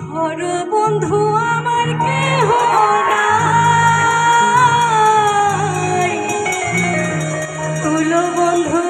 ধর বন্ধু আমার কেহ তুলো বন্ধু